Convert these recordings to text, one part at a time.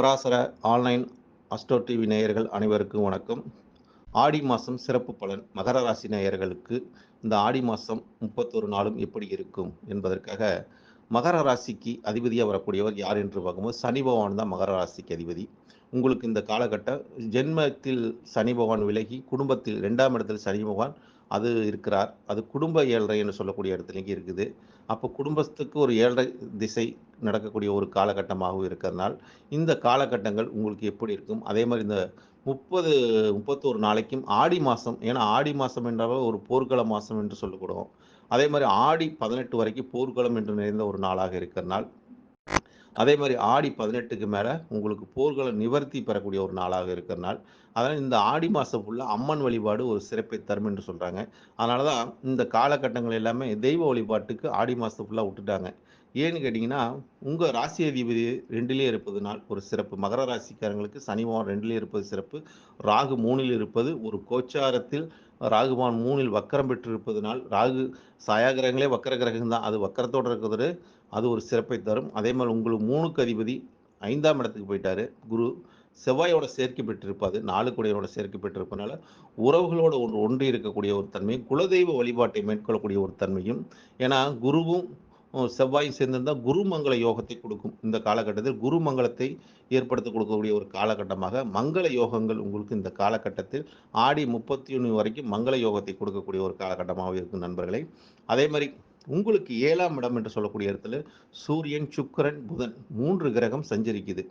Parasara online astro TV நேயர்கள் அனைவருக்கும் வணக்கம். ஆடி மாதம் சிறப்பு பலன் மகர ராசி நேயர்களுக்கு இந்த ஆடி மாதம் முப்பத்தொரு நாளும் எப்படி இருக்கும் என்பதற்காக மகர ராசிக்கு அதிபதியாக வரக்கூடியவர் யார் என்று பார்க்கும்போது சனி பகவான் தான் மகர ராசிக்கு அதிபதி. உங்களுக்கு இந்த காலகட்டம் ஜென்மத்தில் சனி பகவான் விலகி குடும்பத்தில் ரெண்டாம் இடத்தில் சனி பகவான் அது இருக்கிறார். அது குடும்ப ஏழரை என்று சொல்லக்கூடிய இடத்துலேயும் இருக்குது. அப்போ குடும்பத்துக்கு ஒரு ஏழரை திசை நடக்கக்கூடிய ஒரு காலகட்டமாகவும் இருக்கிறதுனால் இந்த காலகட்டங்கள் உங்களுக்கு எப்படி இருக்கும்? அதே மாதிரி இந்த முப்பது முப்பத்தோரு நாளைக்கும் ஆடி மாதம் ஏன்னா ஆடி மாதம் என்றால் ஒரு போர்க்கள மாதம் என்று சொல்லக்கூடும் அதே மாதிரி ஆடி பதினெட்டு வரைக்கும் போர்க்களம் என்று நிறைந்த ஒரு நாளாக இருக்கிறனால் அதே மாதிரி ஆடி பதினெட்டுக்கு மேலே உங்களுக்கு போர்களை நிவர்த்தி பெறக்கூடிய ஒரு நாளாக இருக்கிற நாள் அதனால் இந்த ஆடி மாதம் ஃபுல்லாக அம்மன் வழிபாடு ஒரு சிறப்பை தரும் என்று சொல்கிறாங்க அதனால தான் இந்த காலகட்டங்கள் எல்லாமே தெய்வ வழிபாட்டுக்கு ஆடி மாதம் ஃபுல்லாக விட்டுட்டாங்க. ஏன்னு கேட்டிங்கன்னா உங்கள் ராசி அதிபதி ரெண்டிலே இருப்பதுனால் ஒரு சிறப்பு. மகர ராசிக்காரங்களுக்கு சனிவான் ரெண்டுலேயே இருப்பது சிறப்பு. ராகு மூணில் இருப்பது ஒரு கோச்சாரத்தில் ராகுவான் மூணில் வக்கரம் பெற்றிருப்பதனால் ராகு சாயாகிரகங்களே வக்கர கிரகம் தான். அது வக்கரத்தோடு இருக்கிறது. அது ஒரு சிறப்பை தரும். அதே மாதிரி உங்களுக்கு மூணுக்கு அதிபதி ஐந்தாம் இடத்துக்கு போயிட்டாரு. குரு செவ்வாயோட சேர்க்கை பெற்றிருப்பாது நாலு குடையோட சேர்க்கை பெற்றிருப்பனால உறவுகளோட ஒன்று ஒன்றி இருக்கக்கூடிய ஒரு தன்மையும் குலதெய்வ வழிபாட்டை மேற்கொள்ளக்கூடிய ஒரு தன்மையும். ஏன்னா குருவும் செவ்வாயும் சேர்ந்திருந்தால் குருமங்கள யோகத்தை கொடுக்கும். இந்த காலகட்டத்தில் குருமங்கலத்தை ஏற்படுத்தி கொடுக்கக்கூடிய ஒரு காலகட்டமாக மங்கள யோகங்கள் உங்களுக்கு இந்த காலகட்டத்தில் ஆடி முப்பத்தி ஒன்று வரைக்கும் மங்கள யோகத்தை கொடுக்கக்கூடிய ஒரு காலகட்டமாக இருக்கும் நண்பர்களே. அதே மாதிரி உங்களுக்கு ஏழாம் இடம் என்று சொல்லக்கூடிய இடத்துல சூரியன் சுக்கரன் புதன் மூன்று கிரகம் சஞ்சரிக்குது.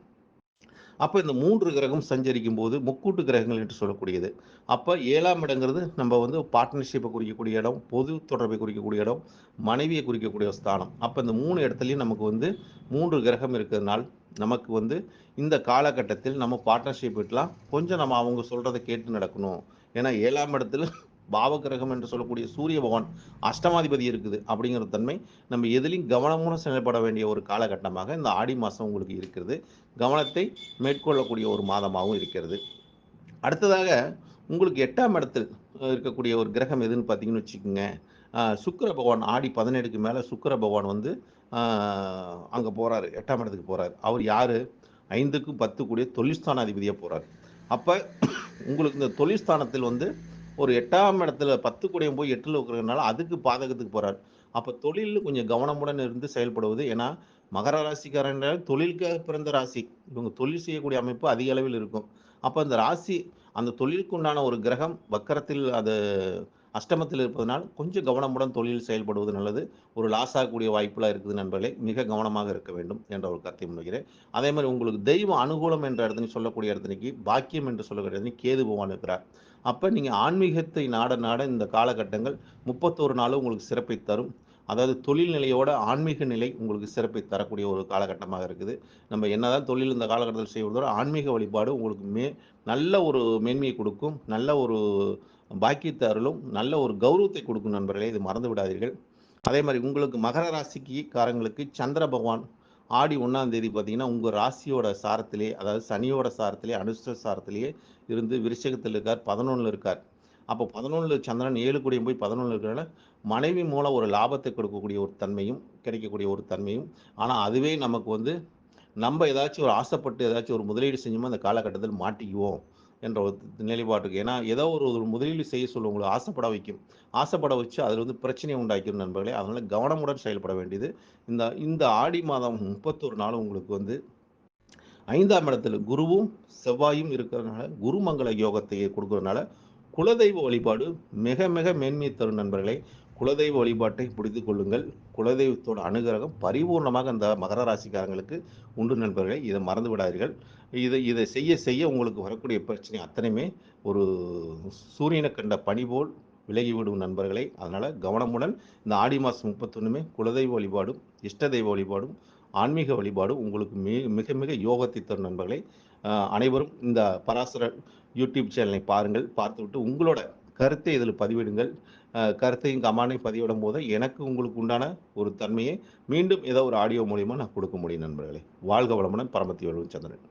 அப்போ இந்த மூன்று கிரகம் சஞ்சரிக்கும் போது முக்கூட்டு கிரகங்கள் என்று சொல்லக்கூடியது. அப்போ ஏழாம் இடங்கிறது நம்ம வந்து பார்ட்னர்ஷிப்பை குறிக்கக்கூடிய இடம் பொது தொடர்பை குறிக்கக்கூடிய இடம் மனைவியை குறிக்கக்கூடிய ஸ்தானம். அப்போ இந்த மூணு இடத்துலையும் நமக்கு வந்து மூன்று கிரகம் இருக்கிறதுனால் நமக்கு வந்து இந்த காலகட்டத்தில் நம்ம பார்ட்னர்ஷிப் விட்டலாம் கொஞ்சம் நம்ம அவங்க சொல்கிறத கேட்டு நடக்கணும். ஏன்னா ஏழாம் இடத்துல பாவகிரகம் என்று சொல்லக்கூடிய சூரிய பகவான் அஷ்டமாதிபதி இருக்குது அப்படிங்கிற தன்மை நம்ம எதிலையும் கவனமுடன் செயல்பட வேண்டிய ஒரு காலகட்டமாக இந்த ஆடி மாதம் உங்களுக்கு இருக்கிறது. கவனத்தை மேற்கொள்ளக்கூடிய ஒரு மாதமாகவும் இருக்கிறது. அடுத்ததாக உங்களுக்கு எட்டாம் இடத்தில் இருக்கக்கூடிய ஒரு கிரகம் எதுன்னு பார்த்தீங்கன்னு வச்சுக்கோங்க. சுக்கர பகவான் ஆடி பதினேழுக்கு மேலே சுக்கர பகவான் வந்து அங்கே போகிறாரு எட்டாம் இடத்துக்கு போகிறாரு அவர் யார்? ஐந்துக்கும் பத்து கூடிய தொழில்ஸ்தான அதிபதியாக போகிறார் அப்போ உங்களுக்கு இந்த தொழில்ஸ்தானத்தில் வந்து ஒரு எட்டாம் இடத்துல பத்து கூடையும் போய் எட்டில் இருக்கிறதுனால அதுக்கு பாதகத்துக்கு போகிறார் அப்போ தொழிலில் கொஞ்சம் கவனமுடன் இருந்து செயல்படுவது. ஏன்னா மகர ராசிக்காரன் தொழிலுக்காக பிறந்த ராசி. இவங்க தொழில் செய்யக்கூடிய அமைப்பு அதிக அளவில் இருக்கும். அப்போ அந்த ராசி அந்த தொழிலுக்கு உண்டான ஒரு கிரகம் வக்கரத்தில் அது அஷ்டமத்தில் இருப்பதனால் கொஞ்சம் கவனமுடன் தொழில் செயல்படுவது நல்லது. ஒரு லாஸ் ஆகக்கூடிய வாய்ப்புலாம் இருக்குது நண்பர்களே. மிக கவனமாக இருக்க வேண்டும் என்ற ஒரு கருத்தை முன்வைக்கிறேன் அதே மாதிரி உங்களுக்கு தெய்வ அனுகூலம் என்ற இடத்துல சொல்லக்கூடிய இடத்துக்கு பாக்கியம் என்று சொல்லக்கூடிய இடத்துல கேது பகவான் இருக்கிறார். அப்போ நீங்கள் ஆன்மீகத்தை நாட நாட இந்த காலகட்டங்கள் முப்பத்தோரு நாளும் உங்களுக்கு சிறப்பை தரும். அதாவது தொழில் நிலையோட ஆன்மீக நிலை உங்களுக்கு சிறப்பை தரக்கூடிய ஒரு காலகட்டமாக இருக்குது. நம்ம என்னதான் தொழில் இந்த காலகட்டத்தில் செய்வதோட ஆன்மீக வழிபாடு உங்களுக்கு மே நல்ல ஒரு மேன்மையை கொடுக்கும். நல்ல ஒரு பாக்கியத்தை அருளும் நல்ல ஒரு கௌரவத்தை கொடுக்கும் நண்பர்களே இது மறந்து விடாதீர்கள் அதே மாதிரி உங்களுக்கு மகர ராசிக்கு காரங்களுக்கு சந்திர பகவான் ஆடி ஒன்றாம் தேதி பார்த்தீங்கன்னா உங்கள் ராசியோட சாரத்திலே அதாவது சனியோட சாரத்திலே அனுஷ்ட சாரத்திலேயே இருந்து விருஷகத்தில் இருக்கார் பதினொன்றில் இருக்கார். அப்போ பதினொன்றில் சந்திரன் ஏழு கூடியும் போய் பதினொன்றில் இருக்கிறனால மனைவி மூலம் ஒரு லாபத்தை கொடுக்கக்கூடிய ஒரு தன்மையும் கிடைக்கக்கூடிய ஒரு தன்மையும். ஆனால் அதுவே நமக்கு வந்து நம்ம ஏதாச்சும் ஒரு ஆசைப்பட்டு ஏதாச்சும் ஒரு முதலீடு செஞ்சோமோ அந்த காலகட்டத்தில் மாட்டிக்குவோம். என்ற ஒரு நிலைப்பாட்டுக்கு. ஏன்னா ஏதோ ஒரு ஒரு முதலீடு செய்ய சொல்ல உங்களை ஆசைப்பட வைக்கும். ஆசைப்பட வச்சு அதில் வந்து பிரச்சனையை உண்டாக்கிடும் நண்பர்களே. அதனால் கவனமுடன் செயல்பட வேண்டியது. இந்த இந்த ஆடி மாதம் முப்பத்தொரு நாள் உங்களுக்கு வந்து ஐந்தாம் இடத்துல குருவும் செவ்வாயும் இருக்கிறதுனால குருமங்கள யோகத்தை கொடுக்கறதுனால குலதெய்வ வழிபாடு மிக மிக மேன்மை தரும் நண்பர்களை. குலதெய்வ வழிபாட்டை பிடித்து கொள்ளுங்கள். குலதெய்வத்தோட அனுகிரகம் பரிபூர்ணமாக அந்த மகர ராசிக்காரங்களுக்கு உண்டு நண்பர்களை. இதை மறந்து விடாதீர்கள். இதை இதை செய்ய செய்ய உங்களுக்கு வரக்கூடிய பிரச்சனை அத்தனையுமே ஒரு சூரியனை கண்ட பனி போல் விலகிவிடும் நண்பர்களை. அதனால் கவனமுடன் இந்த ஆடி மாதம் முப்பத்தொன்றுமே குலதெய்வ வழிபாடும் இஷ்ட தெய்வ வழிபாடும் ஆன்மீக வழிபாடும் உங்களுக்கு மிக மிக மிக யோகத்தை தரும் நண்பர்களை. அனைவரும் இந்த பராசர யூடியூப் சேனலை பாருங்கள். பார்த்துவிட்டு உங்களோட கருத்தை இதில் பதிவிடுங்கள். கருத்தையும் கமானையும் பதிவிடும் போது எனக்கு உங்களுக்கு உண்டான ஒரு தன்மையை மீண்டும் ஏதோ ஒரு ஆடியோ மூலியமாக நான் கொடுக்க முடியும் நண்பர்களே. வாழ்க வளமுடன் பரமத்தி வலுவன் சந்திரன்.